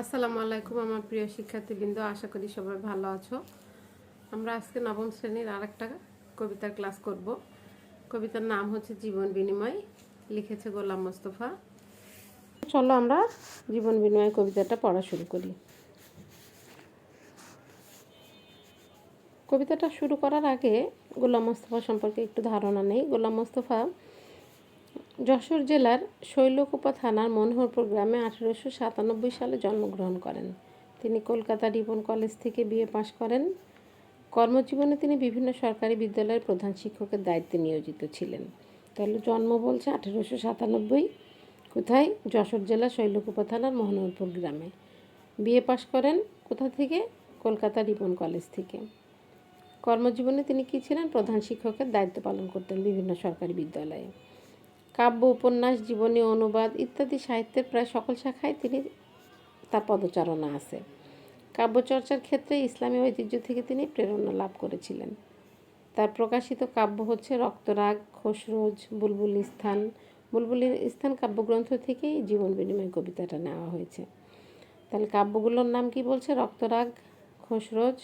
আসসালামু আলাইকুম আমার প্রিয় শিক্ষার্থীবৃন্দ, আশা করি সবাই ভালো আছো। আমরা আজকে নবম শ্রেণির আরেকটা কবিতার ক্লাস করব। কবিতার নাম হচ্ছে জীবন বিনিময়, লিখেছে গোলাম মোস্তফা। চলো আমরা জীবন বিনিময় কবিতাটা পড়া শুরু করি। কবিতাটা শুরু করার আগে গোলাম মোস্তফা সম্পর্কে একটু ধারণা নেই। গোলাম মোস্তফা যশোর জেলার শৈলকুপা থানার মনোহরপুর গ্রামে আঠেরোশো সাতানব্বই সালে জন্মগ্রহণ করেন। তিনি কলকাতা রিপন কলেজ থেকে বিএ পাশ করেন। কর্মজীবনে তিনি বিভিন্ন সরকারি বিদ্যালয়ের প্রধান শিক্ষকের দায়িত্বে নিয়োজিত ছিলেন। তাহলে জন্ম বলছে আঠেরোশো সাতানব্বই। কোথায়? যশোর জেলা শৈলকুপা থানার মনোহরপুর গ্রামে। বিএ পাশ করেন কোথা থেকে? কলকাতা রিপন কলেজ থেকে। কর্মজীবনে তিনি কী ছিলেন? প্রধান শিক্ষকের দায়িত্ব পালন করতেন বিভিন্ন সরকারি বিদ্যালয়ে। কাব্য, উপন্যাস, জীবনী, অনুবাদ ইত্যাদি সাহিত্যের প্রায় সকল শাখায় তিনি তার পদচারণা আছে। কাব্যচর্চার ক্ষেত্রে ইসলামী ঐতিহ্য থেকে তিনি প্রেরণা লাভ করেছিলেন। তার প্রকাশিত কাব্য হচ্ছে রক্তরাগ খসরোজ বুলবুল স্থান। বুলবুলের স্থান কাব্যগ্রন্থ থেকেই জীবন বিনিময় কবিতাটা নেওয়া হয়েছে। তাহলে কাব্যগুলোর নাম কি বলছে? রক্তরাগ খসরোজ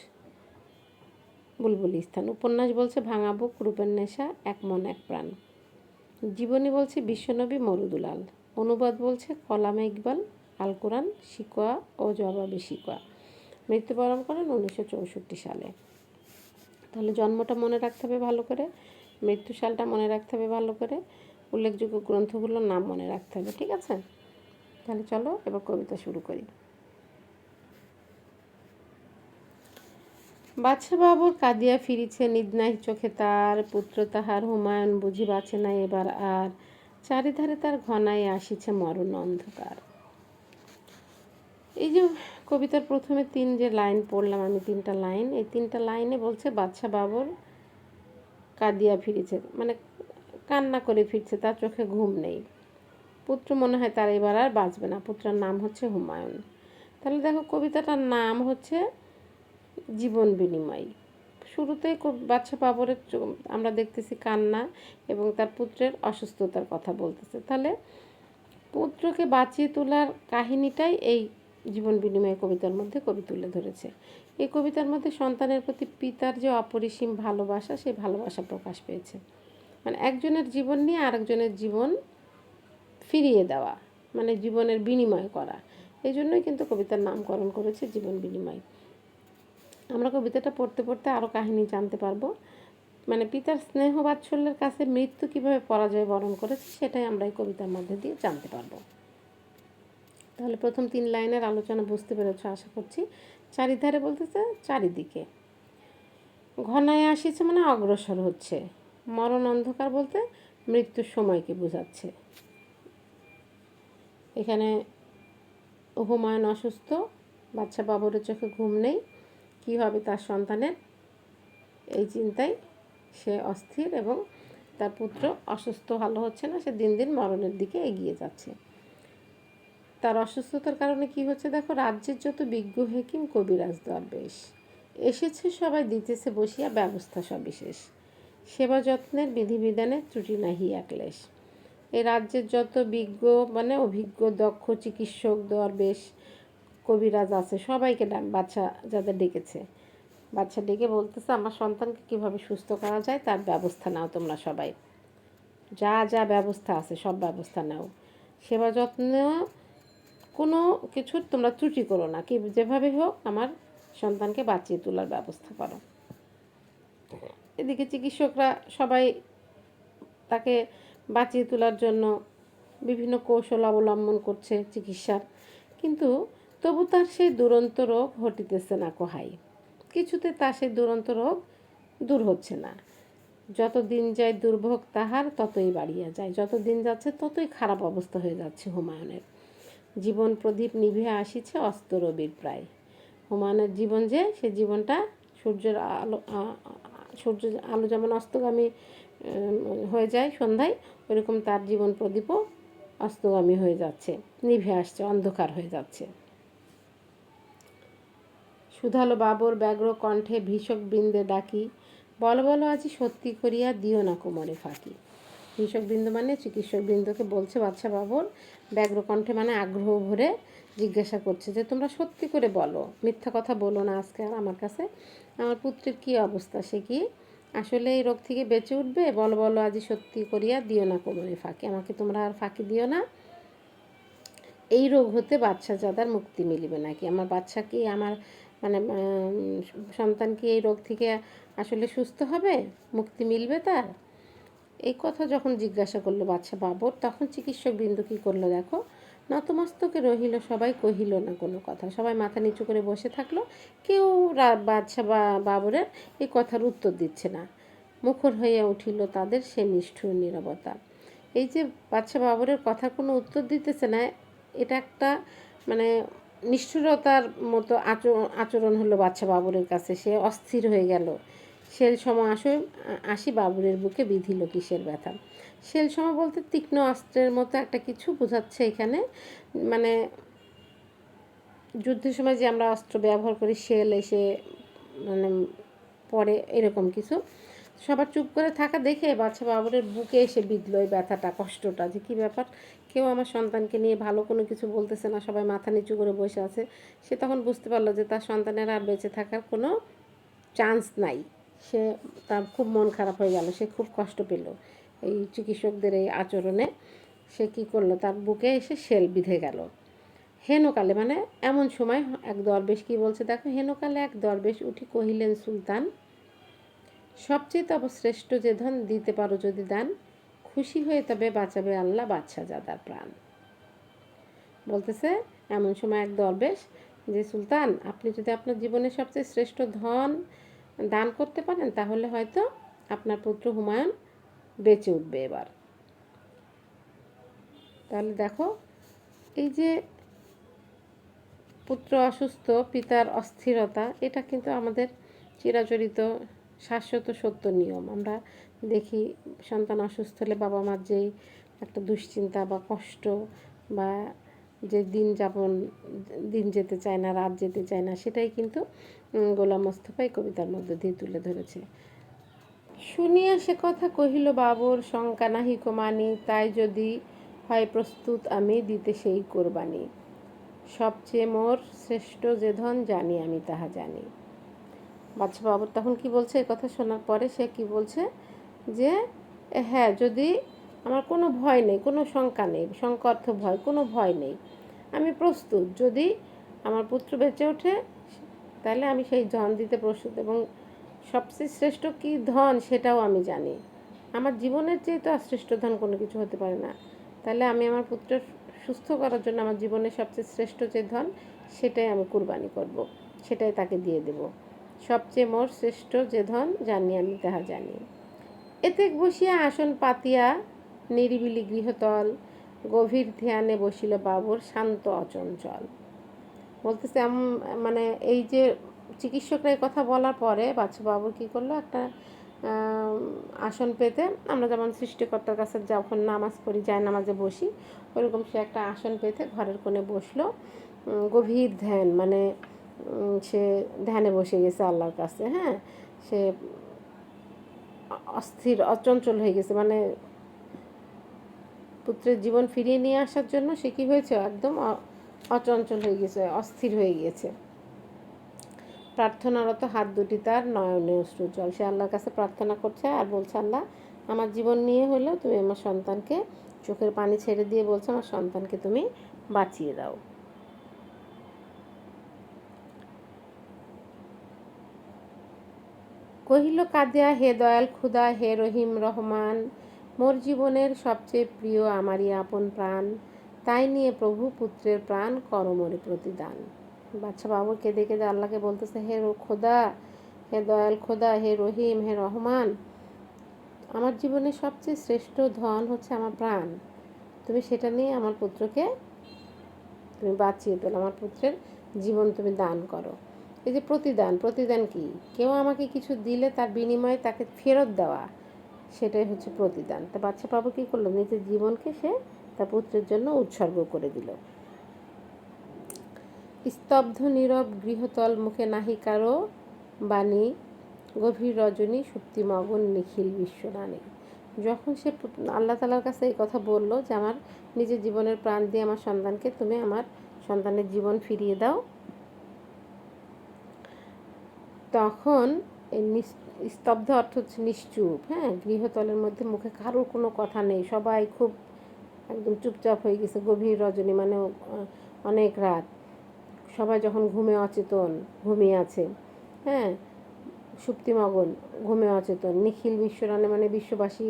বুলবুল স্থান। উপন্যাস বলছে ভাঙা বুক, রূপের নেশা, এক মন, এক প্রাণ। জীবনী বলছে বিশ্বনবী মরুদুলাল, অনুবাদ বলছে কলামে ইকবাল আল কোরআন শিকোয়া ও জবাবে শিকোয়া মৃত্যুবরণ করেন উনিশশো চৌষট্টি সালে। তাহলে জন্মটা মনে রাখতে হবে ভালো করে মৃত্যু সালটা মনে রাখতে হবে ভালো করে, উল্লেখযোগ্য গ্রন্থগুলোর নাম মনে রাখতে হবে, ঠিক আছে? তাহলে চলো এবার কবিতা শুরু করি। বাদশা বাবুর কাঁদিয়া ফিরিছে নিদনাই চোখে তার, পুত্র তাহার হুমায়ুন বুঝি বাঁচে না এবার আর। চারিধারে তার ঘনায় আসিছে মরণ অন্ধকার। এই যে কবিতার প্রথমে তিন যে লাইন পড়লাম আমি, তিনটা লাইন, এই তিনটা লাইনে বলছে বাদশা বাবুর কাঁদিয়া ফিরেছে মানে কান্না করে ফিরছে, তার চোখে ঘুম নেই। পুত্র মনে হয় তার এবার আর বাঁচবে না, পুত্রের নাম হচ্ছে হুমায়ুন। তাহলে দেখো কবিতাটার নাম হচ্ছে জীবন বিনিময়। শুরুতে বাচ্চা বাবরের আমরা দেখতেছি কান্না এবং তার পুত্রের অসুস্থতার কথা বলতেছে। তাহলে পুত্রকে বাঁচিয়ে তোলার কাহিনীটাই এই জীবন বিনিময় কবিতার মধ্যে কবি তুলে ধরেছে। এই কবিতার মধ্যে সন্তানের প্রতি পিতার যে অপরিসীম ভালোবাসা, সেই ভালোবাসা প্রকাশ পেয়েছে। মানে একজনের জীবন নিয়ে আরেকজনের জীবন ফিরিয়ে দেওয়া মানে জীবনের বিনিময় করা। এই জন্যই কিন্তু কবিতার নামকরণ করেছে জীবন বিনিময়। আমরা কবিতাটা পড়তে পড়তে আরও কাহিনী জানতে পারব। মানে পিতার স্নেহ বাৎসল্যের কাছে মৃত্যু কীভাবে পরাজয় বরণ করেছে, সেটাই আমরা এই কবিতার মধ্যে দিয়ে জানতে পারব। তাহলে প্রথম তিন লাইনের আলোচনা বুঝতে পেরেছ, আশা করছি। চারিধারে বলতেছে, চারিদিকে। ঘনায় আসিছে মানে অগ্রসর হচ্ছে। মরণ অন্ধকার বলতে মৃত্যুর সময়কে বোঝাচ্ছে। এখানে হুমায়ুন অসুস্থ বাচ্চা বাবরের চোখে ঘুম নেই। কী হবে তার সন্তানের এই চিন্তায় সে অস্থির এবং তার পুত্র অসুস্থ, ভালো হচ্ছে না, সে দিন দিন মরণের দিকে এগিয়ে যাচ্ছে। তার অসুস্থতার কারণে কি হচ্ছে দেখো, রাজ্যের যত বিজ্ঞ, হেকিম, কবিরাজ, দরবেশ, এসেছে সবাই, দিতেছে, বসিয়া ব্যবস্থা সবিশেষ সেবা যত্নের বিধিবিধানে ত্রুটি নাহি, একলেশ। এই রাজ্যের যত বিজ্ঞ মানে অভিজ্ঞ, দক্ষ, চিকিৎসক, দরবেশ কবিরাজ আছে, সবাইকে বাচ্চা যাদের ডেকেছে। বাচ্চা ডেকে বলতেছে, আমার সন্তানকে কীভাবে সুস্থ করা যায়, তার ব্যবস্থা নাও তোমরা সবাই। যা যা ব্যবস্থা আছে, সব ব্যবস্থা নাও। সেবা যত্ন কোনো কিছুর তোমরা ত্রুটি করো না। কি, যেভাবে হোক আমার সন্তানকে বাঁচিয়ে তোলার ব্যবস্থা করো। এদিকে চিকিৎসকরা সবাই তাকে বাঁচিয়ে তোলার জন্য বিভিন্ন কৌশল অবলম্বন করছে চিকিৎসার কিন্তু তবু তার সেই দুরন্ত রোগ হটিতেছে না কোহাই। কিছুতে তার সেই দুরন্ত রোগ দূর হচ্ছে না। যত দিন যায় দুর্ভোগ তাহার ততই বাড়িয়া যায়। যত দিন যাচ্ছে ততই খারাপ অবস্থা হয়ে যাচ্ছে হুমায়ুনের। জীবন প্রদীপ নিভে আসিছে অস্ত রবির প্রায়। হুমায়ুনের জীবন যে, সে জীবনটা সূর্যের আলো সূর্য আলো যেমন অস্তগামী হয়ে যায় সন্ধ্যায়, ওইরকম তার জীবন প্রদীপও অস্তগামী হয়ে যাচ্ছে নিভে আসছে, অন্ধকার হয়ে যাচ্ছে। সুধালো বাবর ব্যগ্র কণ্ঠে ভীষক বৃন্দে ডাকি, বল, বলো, আজি সত্যি করিয়া দিও না কোমরে ফাঁকি। কৃষকবৃন্দ মানে চিকিৎসকবৃন্দকে বলছে বাচ্চা বাবর ব্যগ্র কণ্ঠে মানে আগ্রহ ভরে জিজ্ঞাসা করছে যে, তোমরা সত্যি করে বলো, মিথ্যা কথা বলো না আজকে আর আমার কাছে। আমার পুত্রের কী অবস্থা? সে কি আসলে এই রোগ থেকে বেঁচে উঠবে? বলো বলো, আজি সত্যি করিয়া দিও না কোমরে ফাঁকি। আমাকে তোমরা আর ফাঁকি দিও না। এই রোগ হতে বাচ্চা যাদার মুক্তি মিলিবে নাকি? আমার বাচ্চা কি আমার মানে সন্তান কি এই রোগ থেকে আসলে সুস্থ হবে? মুক্তি মিলবে তার? এই কথা যখন জিজ্ঞাসা করল বাচ্চা বাবর, তখন চিকিৎসক বিন্দু কী করল দেখো? নতমস্তকে রহিল, সবাই কহিল না কোনো কথা। সবাই মাথা নিচু করে বসে থাকল। কেউ বাচ্চা বা, বাবরের এই কথার উত্তর দিচ্ছে না। মুখর হয়ে উঠিল তাদের সে নিষ্ঠুর নিরবতা। এই যে বাচ্চা বাবরের কথা কোনো উত্তর দিতেছে না, এটা একটা মানে নিষ্ঠুরতার মতো আচরণ হলো বাচ্চা বাবুরের কাছে। সে অস্থির হয়ে গেল। সেল সময় আসে, আসি বাবুরের বুকে বিধিল কিসের ব্যথা। সেল সময় বলতে তীক্ষ্ণ অস্ত্রের মতো একটা কিছু বোঝাচ্ছে এখানে। মানে যুদ্ধের সময় যে আমরা অস্ত্র ব্যবহার করি সেল এসে মানে পরে এরকম কিছু। সবার চুপ করে থাকা দেখে বাচ্চা বাবুরের বুকে এসে বিঁধল এই ব্যথাটা, কষ্টটা। যে কী ব্যাপার? কেউ আমার সন্তানকে নিয়ে ভালো কোনো কিছু বলতেছে না, সবাই মাথা নিচু করে বসে আছে। সে তখন বুঝতে পারল যে তার সন্তানের আর বেঁচে থাকার কোনো চান্স নাই। সে তার খুব মন খারাপ হয়ে গেল, সে খুব কষ্ট পেল এই চিকিৎসকদের এই আচরণে। সে কী করল? তার বুকে এসে শেল বিঁধে গেল। হেনকালে মানে এমন সময় এক দরবেশ কী বলছে? দেখো, হেনকালে এক দরবেশ উঠি কহিলেন, সুলতান সবচেয়ে তব শ্রেষ্ঠ যে ধন দিতে পারো যদি দান, খুশি হয়ে তবে বাঁচাবে আল্লাহ বাচ্চা যাদার প্রাণ। বলতেছে, এমন সময় এক দরবেশ, যে সুলতান, আপনি যদি আপনার জীবনের সবচেয়ে শ্রেষ্ঠ ধন দান করতে পারেন, তাহলে হয়তো আপনার পুত্র হুমায়ুন বেঁচে উঠবে এবার। তাহলে দেখো, এই যে পুত্র অসুস্থ, পিতার অস্থিরতা, এটা কিন্তু আমাদের চিরাচরিত শাশ্বত সত্য নিয়ম। আমরা দেখি সন্তান অসুস্থ হলে বাবা মার যেই একটা দুশ্চিন্তা বা কষ্ট বা যে দিন যাপন, দিন যেতে চায় না, রাত যেতে চায় না, সেটাই কিন্তু গোলাম মোস্তফা এই কবিতার মধ্যে দিয়ে তুলে ধরেছে। শুনিয়া সে কথা কহিল, বাবর শঙ্কা নাহি কমানি, তাই যদি হয় প্রস্তুত আমি দিতে সেই কোরবানি। সবচেয়ে মোর শ্রেষ্ঠ যে ধন জানি আমি, তাহা জানি। বাচ্চা বাবর তখন কি বলছে? এ কথা শোনার পরে সে কি বলছে? যে হ্যাঁ যদি আমার কোনো ভয় নেই, কোনো শঙ্কা নেই, শঙ্কা অর্থ ভয়, কোনো ভয় নেই, আমি প্রস্তুত। যদি আমার পুত্র বেঁচে ওঠে, তাহলে আমি সেই ধন দিতে প্রস্তুত। এবং সবচেয়ে শ্রেষ্ঠ কী ধন সেটাও আমি জানি। আমার জীবনের চেয়ে তো আর শ্রেষ্ঠ ধন কোনো কিছু হতে পারে না। তাহলে আমি আমার পুত্র সুস্থ করার জন্য আমার জীবনের সবচেয়ে শ্রেষ্ঠ যে ধন, সেটাই আমি কুরবানি করব। সেটাই তাকে দিয়ে দেব। সবচেয়ে মোর শ্রেষ্ঠ যে ধন জানি আমি, তাহা জানি। এতে বসিয়া আসন পাতিয়া নিরিবিলি গৃহতল, গভীর ধ্যানে বসিল বাবুর শান্ত অচঞ্চল। বলতেছে মানে এই যে চিকিৎসকরা কথা বলার পরে বাচ্চা বাবু কী করল, একটা আসন পেতে, আমরা যেমন সৃষ্টিকর্তার কাছে যখন নামাজ পড়ি, যায় নামাজে বসি, ওরকম সে একটা আসন পেতে ঘরের কোণে বসল। গভীর ধ্যান মানে সে ধ্যানে বসে গেছে আল্লাহর কাছে হ্যাঁ? সে অস্থির, অচঞ্চল হয়ে গেছে। মানে পুত্রের জীবন ফিরিয়ে নিয়ে আসার জন্য সে কী হয়েছে? একদম অচঞ্চল হয়ে গেছে, অস্থির হয়ে গিয়েছে প্রার্থনারত হাত দুটি তার নয়নে অশ্রু জল। সে আল্লাহর কাছে প্রার্থনা করছে আর বলছে, আল্লাহ, আমার জীবন নিয়ে হলেও তুমি আমার সন্তানকে চোখের পানি ছেড়ে দিয়ে বলছো, আমার সন্তানকে তুমি বাঁচিয়ে দাও। কহিল, কাদিয়া হে দয়াল খুদা, হে রহিম রহমান, মোর জীবনের সবচেয়ে প্রিয় আমারই আপন প্রাণ। তাই নিয়ে প্রভু পুত্রের প্রাণ করমরে প্রতিদান। বাচ্চা বাবু কেঁদে কেঁদে আল্লাহকে বলতেছে, হে খোদা, হে দয়াল খোদা, হে রহিম, হে রহমান, আমার জীবনের সবচেয়ে শ্রেষ্ঠ ধন হচ্ছে আমার প্রাণ। তুমি সেটা নিয়ে আমার পুত্রকে তুমি বাঁচিয়ে তোলো আমার পুত্রের জীবন তুমি দান করো। এই যে প্রতিদান প্রতিদান কি? কেউ আমাকে কিছু দিলে তার বিনিময়ে তাকে ফেরত দেওয়া, সেটাই হচ্ছে প্রতিদান। তা বাচ্চা বাবু কী করল? নিজের জীবনকে সে তার পুত্রের জন্য উৎসর্গ করে দিল। স্তব্ধ, নীরব, গৃহতল মুখে নাহি কারও বাণী, গভীর রজনী, সুপ্তিমগন, নিখিল বিশ্বরানী। যখন সে আল্লাহ তালার কাছে এই কথা বলল যে, আমার নিজের জীবনের প্রাণ দিয়ে আমার সন্তানকে তুমি আমার সন্তানের জীবন ফিরিয়ে দাও তখন স্তব্ধ অর্থ হচ্ছে নিশ্চুপ হ্যাঁ? গৃহতলের মধ্যে মুখে কারোর কোনো কথা নেই। সবাই খুব একদম চুপচাপ হয়ে গেছে, গভীর রজনী মানে অনেক রাত। সবাই যখন ঘুমে অচেতন, ঘুমিয়ে আছে হ্যাঁ? সুপ্তিমগন ঘুমে অচেতন। নিখিল বিশ্বরানে মানে বিশ্ববাসী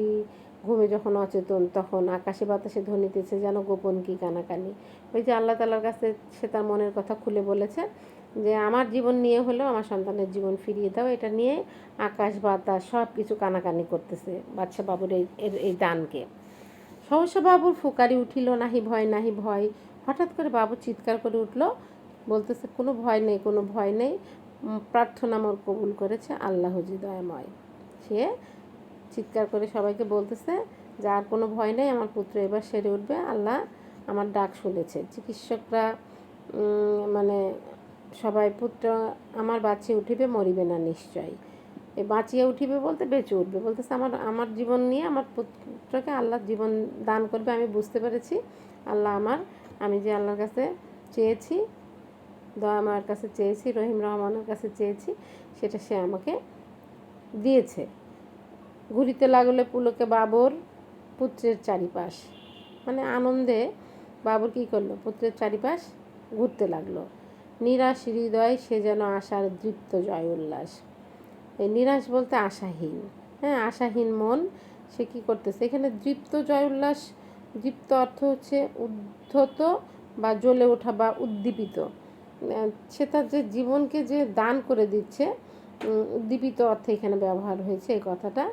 ঘুমে যখন অচেতন, তখন আকাশে বাতাসে ধ্বনিতেছে, যেন গোপন কি কানাকানি। ওই যে আল্লাহ তালার কাছে সে তার মনের কথা খুলে বলেছে যে আমার জীবন নিয়ে হলেও আমার সন্তানের জীবন ফিরিয়ে দাও, এটা নিয়ে আকাশ, বাতাস সব কিছু কানাকানি করতেছে বাচ্চা বাবুর এই এই দানকে। সহসা বাবুর ফুকারি উঠিল, নাহি ভয় নাহি ভয়। হঠাৎ করে বাবু চিৎকার করে উঠল, বলতেছে, কোনো ভয় নেই, কোনো ভয় নেই। প্রার্থনা মোর কবুল করেছে, আল্লাহ দয়াময়। সে চিৎকার করে সবাইকে বলতেছে, যে আর কোনো ভয় নেই, আমার পুত্র এবার সেরে উঠবে। আল্লাহ আমার ডাক শুনেছে। চিকিৎসকরা মানে সবাই পুত্র আমার বাঁচিয়ে উঠিবে, মরিবে না নিশ্চয় এ বাঁচিয়ে উঠিবে বলতে বেঁচে উঠবে। বলতেছে আমার আমার জীবন নিয়ে আমার পুত্রকে আল্লাহ জীবন দান করবে, আমি বুঝতে পেরেছি। আল্লাহ আমার, আমি যে আল্লাহর কাছে চেয়েছি দয়াময়ের কাছে চেয়েছি, রহিম রহমানের কাছে চেয়েছি, সেটা সে আমাকে দিয়েছে। ঘুরিতে লাগলে পুলকে বাবর পুত্রের চারিপাশ। মানে আনন্দে বাবর কী করল? পুত্রের চারিপাশ ঘুরতে লাগল। নিরাশ হৃদয় সে যেন আশার দৃপ্ত জয় উল্লাস এই নিরাশ বলতে আশাহীন। হ্যাঁ আশাহীন মন, সে কী করতেছে? এখানে দৃপ্ত জয় উল্লাস দৃপ্ত অর্থ হচ্ছে উদ্ধত বা জ্বলে ওঠা বা উদ্দীপিত। সে তার যে জীবনকে যে দান করে দিচ্ছে উদ্দীপিত অর্থে এখানে ব্যবহার হয়েছে এই কথাটা।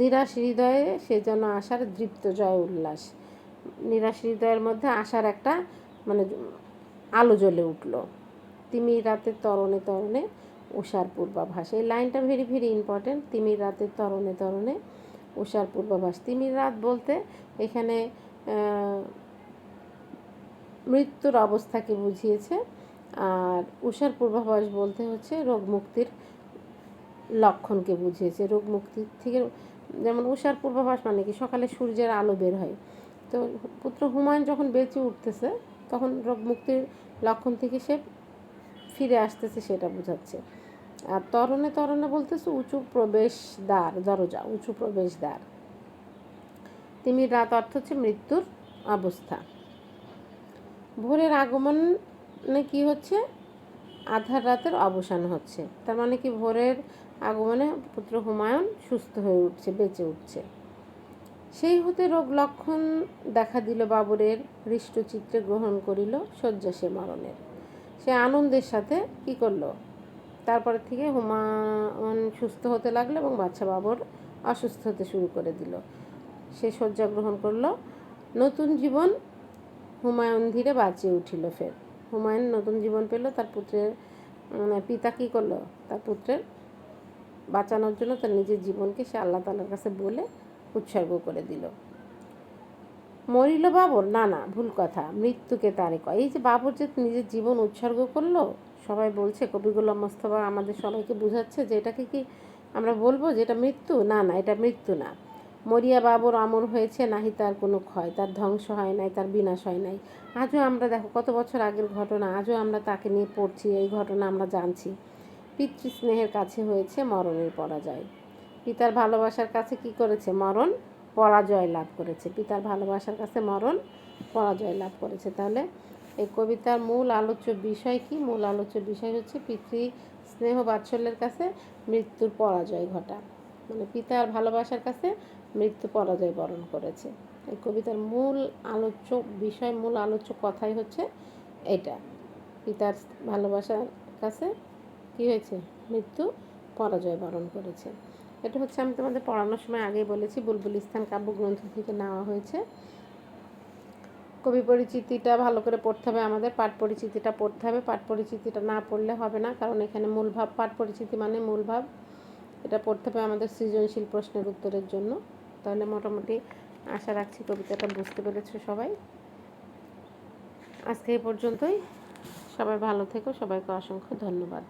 নিরাশ হৃদয়ে সে যেন আশার দৃপ্ত জয় উল্লাস নিরাশ হৃদয়ের মধ্যে আশার একটা মানে আলো জ্বলে উঠল। তিমির রাতের তরণে তরণে উষার পূর্বাভাস এই লাইনটা ভেরি ভেরি ইম্পর্টেন্ট তিমির রাতের তরণে তরণে উষার পূর্বাভাস তিমির রাত বলতে এখানে মৃত্যুর অবস্থাকে বুঝিয়েছে। আর উষার পূর্বাভাস বলতে হচ্ছে রোগ মুক্তির লক্ষণকে বুঝিয়েছে। রোগ মুক্তির থেকে যেমন উষার পূর্বাভাস মানে কি, সকালে সূর্যের আলো বের হয়। তো পুত্র হুমায়ুন যখন বেঁচে উঠতেছে, তখন রোগ মুক্তির লক্ষণ থেকে সে ফিরে আসতেছে সেটা বোঝাচ্ছে। আর তরণে তরণে বলতেছে উঁচু প্রবেশদ্বার, দরজা, উঁচু প্রবেশদ্বার। তিমির রাত অর্থ হচ্ছে মৃত্যুর অবস্থা। ভোরের আগমনে কি হচ্ছে? আধার রাতের অবসান হচ্ছে। তার মানে কি ভোরের আগমনে পুত্র হুমায়ুন সুস্থ হয়ে উঠছে, বেঁচে উঠছে। সেই হতে রোগ লক্ষণ দেখা দিল বাবরের হৃষ্টচিত্রে গ্রহণ করিল শয্যা সে মরণের। সে আনন্দের সাথে কি করল? তারপরে থেকে হুমায়ুন সুস্থ হতে লাগল এবং বাচ্চা বাবর অসুস্থ হতে শুরু করে দিল। সে শয্যা গ্রহণ করল। নতুন জীবন হুমায়ুন ধীরে বাঁচিয়ে উঠিল ফের। হুমায়ুন নতুন জীবন পেল তার পুত্রের উম, পিতা কী করল? তার পুত্রের বাঁচানোর জন্য তার নিজের জীবনকে সে আল্লাহ তালার কাছে বলে উৎসর্গ করে দিল। মরিল বাবর না না, ভুল কথা, মৃত্যুকে তারে কয়। এই যে বাবর যে নিজের জীবন উৎসর্গ করল, সবাই বলছে কবি গোলাম মোস্তফা আমাদের সবাইকে বোঝাচ্ছে যে এটাকে কি আমরা বলব যে এটা মৃত্যু? না না, এটা মৃত্যু না। মরিয়া বাবর আমর হয়েছে, নাহি তার কোনো ক্ষয়, তার ধ্বংস হয় নাই, তার বিনাশ হয় নাই। আজও আমরা দেখো, কত বছর আগের ঘটনা, আজও আমরা তাকে নিয়ে পড়ছি, এই ঘটনা আমরা জানছি। পিতৃস্নেহের কাছে হয়েছে মরণের পরাজয়। পিতার ভালোবাসার কাছে কি করেছে? মরণ পরাজয় লাভ করেছে। পিতার ভালোবাসার কাছে মরণ পরাজয় লাভ করেছে। তাহলে এই কবিতার মূল আলোচ্য বিষয় কি? মূল আলোচ্য বিষয় হচ্ছে পিতৃ স্নেহ বাৎসল্যের কাছে মৃত্যুর পরাজয় ঘটা। মানে পিতার ভালোবাসার কাছে মৃত্যু পরাজয় বরণ করেছে। এই কবিতার মূল আলোচ্য বিষয়, মূল আলোচ্য কথাই হচ্ছে এটা। পিতার ভালোবাসার কাছে কি হয়েছে? মৃত্যু পরাজয় বরণ করেছে। এটা হচ্ছে আমি তোমাদের পড়ানোর সময় আগেই বলেছি, বুলবুল ইস্তান কাব্যগ্রন্থ থেকে নেওয়া হয়েছে। কবি পরিচিতিটা ভালো করে পড়তে হবে আমাদের, পাঠ পরিচিতিটা পড়তে হবে। পাঠ পরিচিতিটা না পড়লে হবে না, কারণ এখানে মূল ভাব, পাঠ পরিচিতি মানে মূল ভাব। এটা পড়তে হবে আমাদের সৃজনশীল প্রশ্নের উত্তরের জন্য। তাহলে মোটামুটি আশা রাখছি কবিতাটা বুঝতে পেরেছ সবাই। আজকে এই পর্যন্তই। সবাই ভালো থেকো, সবাইকে অসংখ্য ধন্যবাদ।